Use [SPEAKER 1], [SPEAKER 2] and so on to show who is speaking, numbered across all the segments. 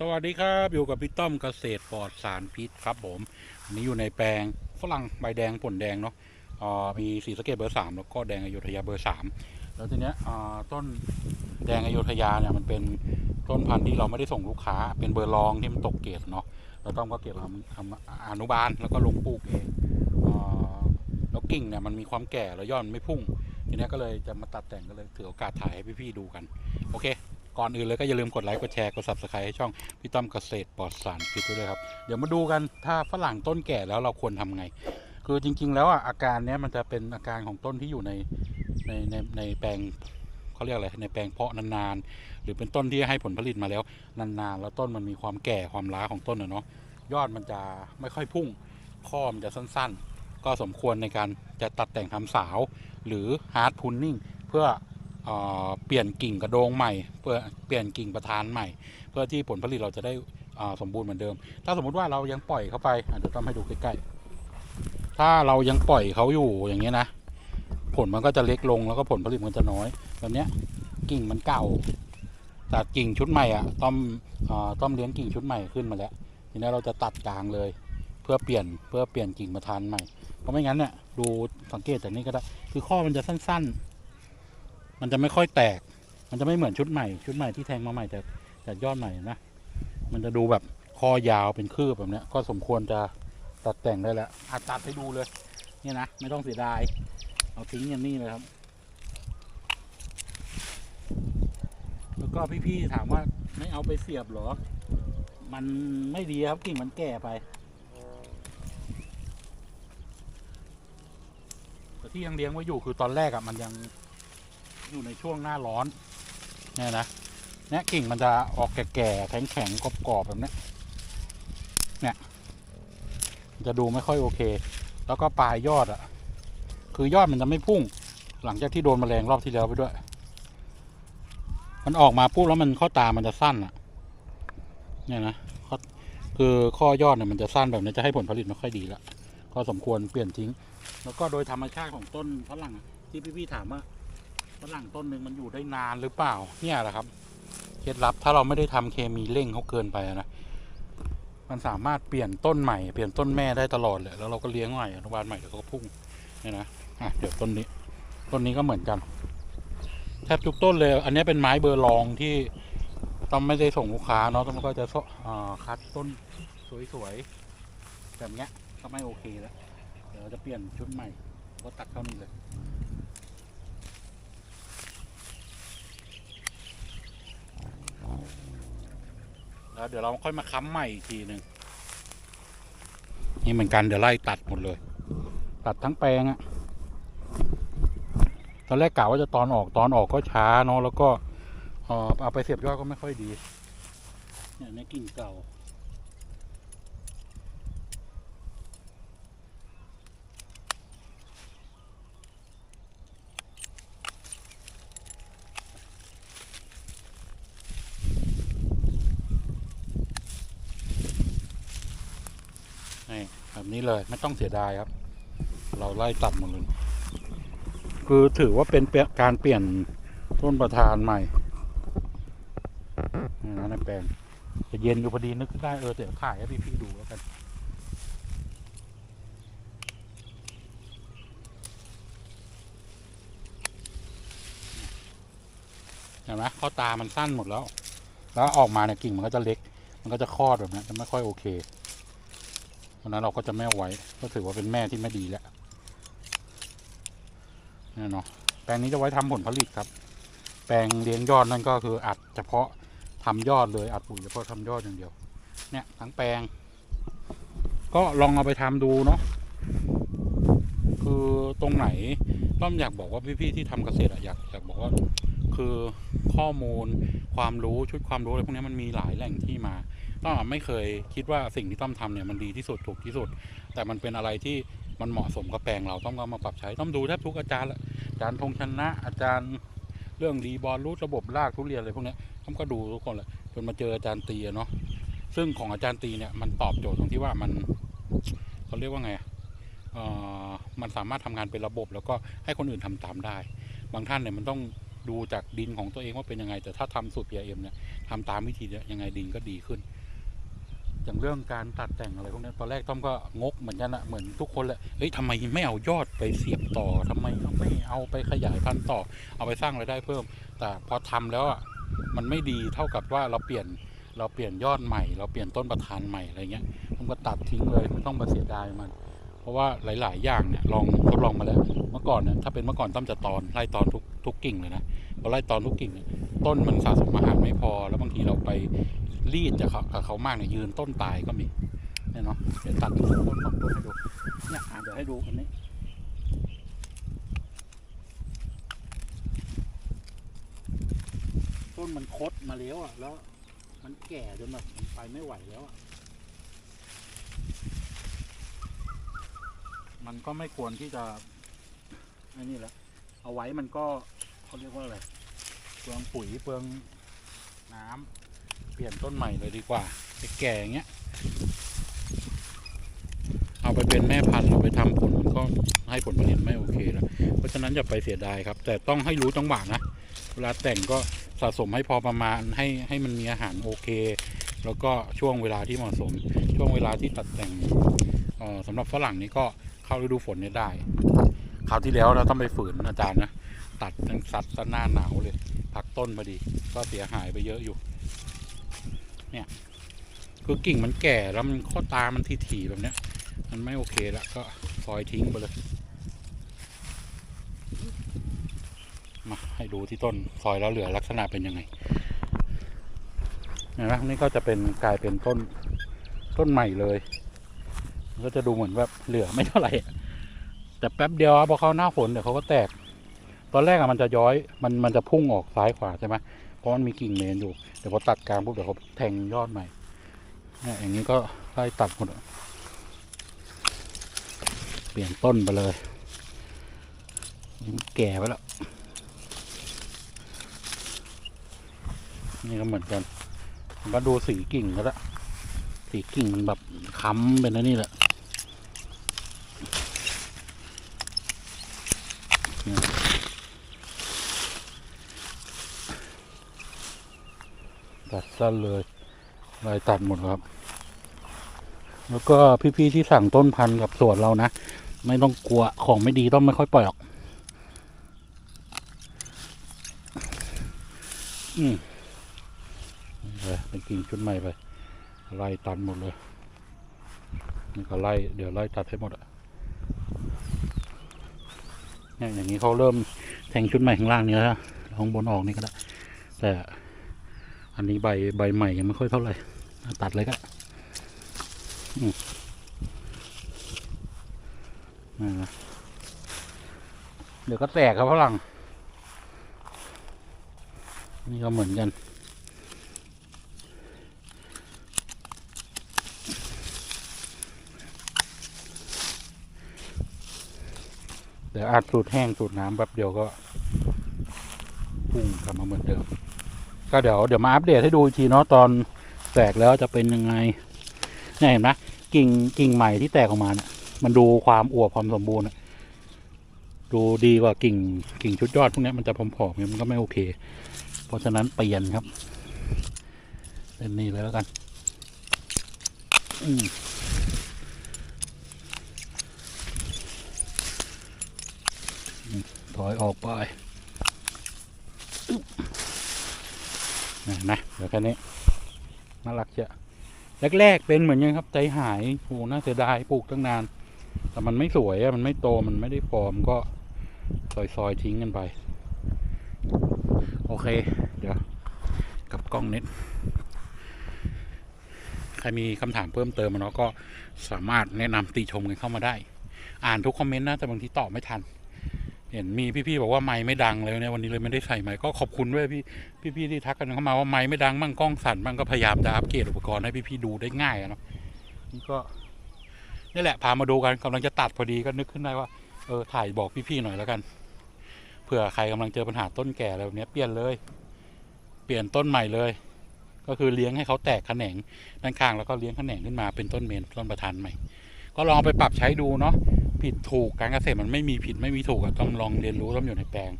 [SPEAKER 1] สวัสดีครับ อยู่กับพี่ต้อมเกษตรปลอดสารพิษครับผมวันนี้อยู่ในแปลงฝรั่งใบแดงผลแดงเนาะอ่ามีสีสะเกตเบอร์สามแล้วก็แดงอยุธยาเบอร์สามแล้วทีเนี้ยอ่าต้นแดงอยุธยาเนี่ยมันเป็นต้นพันธุ์ที่เราไม่ได้ส่งลูกค้า เป็นเบอร์รองที่มันตกเกรดเนาะเราต้องก็เก็บทำทำอนุบาลแล้วก็ลงปลูกเองอ่าแล้วกิ่งเนี่ยมันมีความแก่แล้วยอดมันไม่พุ่ง ทีเนี้ยก็เลยจะมาตัดแต่งก็เลยถือโอกาสถ่ายให้พี่ๆดูกัน โอเค ก่อนอื่นเลยก็อย่าลืมกดไลค์กดแชร์กด subscribe ให้ช่องพี่ต้อมเกษตรปลอดสารพิษด้วยครับเดี๋ยวมาดูกันถ้าฝรั่งต้นแก่แล้วเราควรทำไง คือจริง ๆ แล้วอะอาการเนี้ยมันจะเป็นอาการของต้นที่อยู่ในในในในแปลงเขาเรียกอะไรในแปลงเพาะนานๆ หรือเป็นต้นที่ให้ผลผลิตมาแล้วนานๆ แล้วต้นมันมีความแก่ความล้าของต้นเนาะยอดมันจะไม่ค่อยพุ่งข้อมันจะสั้นๆ ก็สมควรในการจะตัดแต่งทำสาว หรือ hard pruning เพื่อ เปลี่ยนกิ่งกระโดงใหม่ เพื่อเปลี่ยนกิ่งประธานใหม่ เพื่อที่ผลผลิตเราจะได้สมบูรณ์เหมือนเดิม ถ้าสมมุติว่าเรายังปล่อยเขาไปเดี๋ยวต้องให้ดูใกล้ๆ ถ้าเรายังปล่อยเขาอยู่อย่างเงี้นะ ผลมันก็จะเล็กลงแล้วก็ผลผลิตมันจะน้อยแบบนี้กิ่งมันเก่าแต่กิ่งชุดใหม่อะต้อมอ่าต้อมเลี้ยงกิ่งชุดใหม่ขึ้นมาแล้วทีนี้เราจะตัดกลางเลย เพื่อเปลี่ยนเพื่อเปลี่ยนกิ่งประธานใหม่เพราะไม่งั้นเนี่ยดูสังเกตจากนี้ก็ได้คือข้อมันจะสั้น ๆ มันจะไม่ค่อยแตก มันจะไม่เหมือนชุดใหม่ ชุดใหม่ที่แทงมาใหม่จากจากยอดใหม่นะ มันจะดูแบบคอยาวเป็นคืบแบบเนี้ย ก็สมควรจะตัดแต่งได้แล้วอาตัดให้ดูเลย นี่นะ ไม่ต้องเสียดาย เอาทิ้งอย่างนี้เลยครับ แล้วก็พี่ๆถามว่าไม่เอาไปเสียบหรอ มันไม่ดีครับกิ่งมันแก่ไปแต่ที่ยังเลี้ยงไว้อยู่คือตอนแรกอะ่ะมันยัง อยู่ในช่วงหน้าร้อนเนี่ยนะเนี่ยกิ่งมันจะออกแก่ๆแข็งๆกรอบๆแบบนี้เนี่ย จะดูไม่ค่อยโอเค แล้วก็ปลายยอดอะ่ะ คือยอดมันจะไม่พุ่ง หลังจากที่โดนแมลงรอบที่แล้วไปด้วย มันออกมาปุ๊บแล้วมันข้อตามันจะสั้นอะ่ะ เนี่ยนะคือข้อยอดเนี่ยมันจะสั้นแบบนี้จะให้ผลผลิตไม่ค่อยดีละก็สมควรเปลี่ยนทิ้ง แล้วก็โดยธรรมชาติของต้นฝรั่งที่พี่ๆถามว่า ฝรั่งต้นหนึ่งมันอยู่ได้นานหรือเปล่า เนี่ยแหละครับเคล็ดลับถ้าเราไม่ได้ทำเคมีเร่งเขาเกินไปนะ มันสามารถเปลี่ยนต้นใหม่เปลี่ยนต้นแม่ได้ตลอดเลยแล้วเราก็เลี้ยงใหม่อนุบาลใหม่เดี๋ยวก็พุ่งเนี่ยนะอะเดี๋ยวต้นนี้ ต้นนี้ก็เหมือนกัน แทบทุกต้นเลย อันนี้เป็นไม้เบอร์รองที่ต้องไม่ได้ส่งลูกค้าเนาะต้องก็จะสอ่าคัดต้นสวยๆแบบเนี้ยก็ไม่โอเคแล้วเดี๋ยวเราจะเปลี่ยนชุดใหม่ก็ตัดเข้านี่เลย แล้วเดี๋ยวเราค่อยมาค้ำใหม่อีกทีหนึ่งนี่เหมือนกันเดี๋ยวไล่ตัดหมดเลย ตัดทั้งแปลงอะตอนแรกกะว่าจะตอนออกตอนออกก็ช้าเนาะแล้วก็เอาไปเสียบยอดก็ไม่ค่อยดี เนี่ยในกิ่งเก่า นี่แบบนี้เลย ไม่ต้องเสียดายครับ เราไล่ตัดหมดเลยคือถือว่าเป็นการเปลี่ยนต้นประธานใหม่นี่นะแปลงจะเย็นอยู่พอดีนึกได้เออเดี๋ยวถ่ายให้พี่ๆดูแล้วกันเห็นไหมข้อตามันสั้นหมดแล้ว แล้วออกมาเนี่ยกิ่งมันก็จะเล็ก มันก็จะคลอดแบบนี้จะไม่ค่อยโอเคะฉะนั้นเราก็จะไม่เอาไว้ ก็ถือว่าเป็นแม่ที่ไม่ดีแล้วนี่เนาะแปลงนี้จะไว้ทำผลผลิตครับ แปลงเลี้ยงยอดนั่นก็คืออัดเฉพาะทำยอดเลยอัดปุ๋ยเฉพาะทำยอดอย่างเดียว เนี่ยทั้งแปลง ก็ลองเอาไปทำดูเนาะคือตรงไหนต้อมอยากบอกว่าพี่ๆที่ทำเกษตรอะอยากอยากบอกว่า คือข้อมูลความรู้ชุดความรู้อะไรพวกนี้มันมีหลายแหล่งที่มา ต้อมไม่เคยคิดว่าสิ่งที่ต้อมทำเนี่ยมันดีที่สุดถูกที่สุด แต่มันเป็นอะไรที่มันเหมาะสมกับแปลงเราต้องเอามาปรับใช้ต้องดูแทบทุกอาจารย์ละอาจารย์ธงชนะ อาจารย์เรื่องรีบอลรูทระบบรากทุเรียนอะไรพวกนี้ต้อมก็ดูทุกคนแหละจนมาเจออาจารย์ตีเนาะซึ่งของอาจารย์ตีเนี่ยมันตอบโจทย์ตรงที่ว่ามันเขาเรียกว่าไงอะเอ่อมันสามารถทำงานเป็นระบบ แล้วก็ให้คนอื่นทำตามได้ บางท่านเนี่ยมันต้องดูจากดินของตัวเองว่าเป็นยังไง แต่ถ้าทำสูตร PRM เนี่ยทำตามวิธียังไงดินก็ดีขึ้น อย่างเรื่องการตัดแต่งอะไรพวกนี้ตอนแรกต้อมก็งกเหมือนกันอะเหมือนทุกคนแหละเฮ้ยทำไมไม่เอายอดไปเสียบต่อทำไมไม่เอาไปขยายพันธุ์ต่อ เอาไปสร้างรายได้เพิ่ม แต่พอทำแล้วอะมันไม่ดีเท่ากับว่าเราเปลี่ยนเราเปลี่ยนยอดใหม่ เราเปลี่ยนต้นประธานใหม่อะไรเงี้ยผมก็ตัดทิ้งเลยไม่ต้องมาเสียดายมัน เพราะว่าหลาย ๆ อย่างเนี่ยลองทดลองมาแล้วเมื่อก่อนเนี่ยถ้าเป็นเมื่อก่อนต้อมจะตอนไล่ตอนทุกทุกกิ่งเลยนะพอไล่ตอนทุกกิ่งต้นมันสะสมอาหารไม่พอ แล้วบางทีเราไป รีดจากเขากับเขามากเนี่ยยืนต้นตายก็มีเนี่ยเนาะเดี๋ยวตัดต้นสองต้นให้ดูเนี่ยอะเดี๋ยวให้ดูอันนี้ต้นมันคดมาแล้วอะแล้ว มันแก่จนแบบไปไม่ไหวแล้วอะมันก็ไม่ควรที่จะไอ้นี่แหละเอาไว้มันก็เขาเรียกว่าอะไรเปลืองปุ๋ยเปลืองน้ำ ปลี่ยนต้นใหม่เลยดีกว่าไปแก่อย่างเงี้ย เอาไปเป็นแม่พันธุ์เอาไปทำผลมันก็ให้ผลผลิตไม่โอเคแล้ว เพราะฉะนั้นอย่าไปเสียดายครับ แต่ต้องให้รู้จังหวะนะ เวลาแต่งก็สะสมให้พอประมาณให้ให้มันมีอาหารโอเค แล้วก็ช่วงเวลาที่เหมาะสม ช่วงเวลาที่ตัดแต่งเอ่อสำหรับฝรั่งนี่ก็เข้าฤดูฝนเนี่ยได้ คราวที่แล้วเราต้องไปฝืนอาจารย์นะ ตัดทั้งสัตว์ตหน้าหนาวเลยพักต้นพอดี ก็เสียหายไปเยอะอยู่ เนี่ย คือกิ่งมันแก่แล้วมันข้อตามันถี่ๆแบบเนี้ย มันไม่โอเคแล้วก็ซอยทิ้งไปเลยมาให้ดูที่ต้นซอยแล้วเหลือลักษณะเป็นยังไงเห็นไหมนี่ก็จะเป็นกลายเป็นต้นต้นใหม่เลยก็จะดูเหมือนแบบเหลือไม่เท่าไหร่แต่แป๊บเดียวพอเขาหน้าฝนเดี๋ยวเขาก็แตก ตอนแรกอะมันจะย้อยมันมันจะพุ่งออกซ้ายขวาใช่ไหม เพราะมันมีกิ่งเมนอยู่ เดี๋ยวพอตัดกลางปุ๊บเดี๋ยวเขาแทงยอดใหม่เนี่ยอย่างนี้ก็ไล่ตัดหมดเปลี่ยนต้นไปเลยแก่ไปแล้ว นี่ก็เหมือนกันมันก็ดูสีกิ่งก็แล้วสีกิ่งมันแบบค้ำเป็นอันนี่แหละเนี่ยตัด สั้นเลยลายตัดหมดครับ แล้วก็พี่ๆที่สั่งต้นพันธุ์กับสวนเรานะ ไม่ต้องกลัวของไม่ดีต้องไม่ค่อยปล่อยออก อืมเลยเป็นกิ่งชุดใหม่ไปไล่ตันหมดเลยนี่ก็ไล่เดี๋ยวไล่ตัดให้หมดอะเนี่ยอย่างนี้เขาเริ่มแทงชุดใหม่ข้างล่างนี้แล้วนะข้างบนออกนี่ก็ได้แต่ อันนี้ใบใบใหม่ยังไม่ค่อยเท่าไหร่ตัดเลยก็เดี๋ยวก็แตกครับฝรั่งนี่ก็เหมือนกันเดี๋ยวอัดสูตรแห้งสูตรน้ำแป๊บเดียวก็พุ่งกลับมาเหมือนเดิม ก็เดี๋ยวเดี๋ยวมาอัปเดตให้ดูอีกทีเนาะตอนแตกแล้วจะเป็นยังไงเนี่ยเห็นไหมกิ่งกิ่งใหม่ที่แตกออกมาเนี่ยมันดูความอวบความสมบูรณ์อะดูดีกว่ากิ่งกิ่งชุดยอดพวกนี้มันจะผอมๆเนี่ยมันก็ไม่โอเค เพราะฉะนั้นเปลี่ยนครับเป็นนี่เลยแล้วกันอถอยออกไป นไหมเดี๋ยวแค่นี้น่ารักเชียวแรกๆเป็นเหมือนยังครับใจหายโหน่าเสียดายปลูกตั้งนาน แต่มันไม่สวยอะมันไม่โตมันไม่ได้ฟอร์มก็ซอยๆทิ้งกันไป โอเค เดี๋ยวกับกล้องนิดใครมีคำถามเพิ่มเติมมาเนาะก็สามารถแนะนำติชมกันเข้ามาได้ อ่านทุกคอมเมนต์นะแต่บางทีตอบไม่ทัน เห็นมีพี่ๆบอกว่าไม้ไม่ดังเลยเนี่ยวันนี้เลยไม่ได้ใส่ไม้ก็ขอบคุณด้วยพี่พี่ๆที่ทักกันเข้ามาว่าไม้ไม่ดังมั่งกล้องสั่นมั่งก็พยายามจะอัปเกรดอุปกรณ์ให้พี่ๆดูได้ง่ายนะนี่ก็นี่แหละพามาดูกันกำลังจะตัดพอดีก็นึกขึ้นได้ว่าเออถ่ายบอกพี่ๆหน่อยแล้วกันเผื่อใครกำลังเจอปัญหาต้นแก่อะไรแบบนี้เปลี่ยนเลย เปลี่ยนต้นใหม่เลย ก็คือเลี้ยงให้เขาแตกแขนงด้านข้างแล้วก็เลี้ยงแขนงขึ้นมาเป็นต้นเมนต้นประธานใหม่ ก็ลองไปปรับใช้ดูเนาะ ผิดถูกการเกษตรมันไม่มีผิดไม่มีถูกอะต้องลองเรียนรู้ต้องอยู่ในแปลง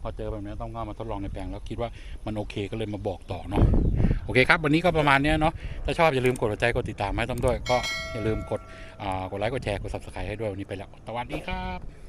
[SPEAKER 1] พอเจอแบบนี้ต้องเอามาทดลองในแปลงแล้วคิดว่ามันโอเคก็เลยมาบอกต่อเนาะโอเคครับวันนี้ก็ประมาณเนี้ยเนาะถ้าชอบอย่าลืมกดหัวใจกดติดตามให้ต้อมด้วย ก็อย่าลืมกดอ่ากดไลค์กดแชร์กด subscribe ให้ด้วยวันนี้ไปแล้วสวัสดีครับ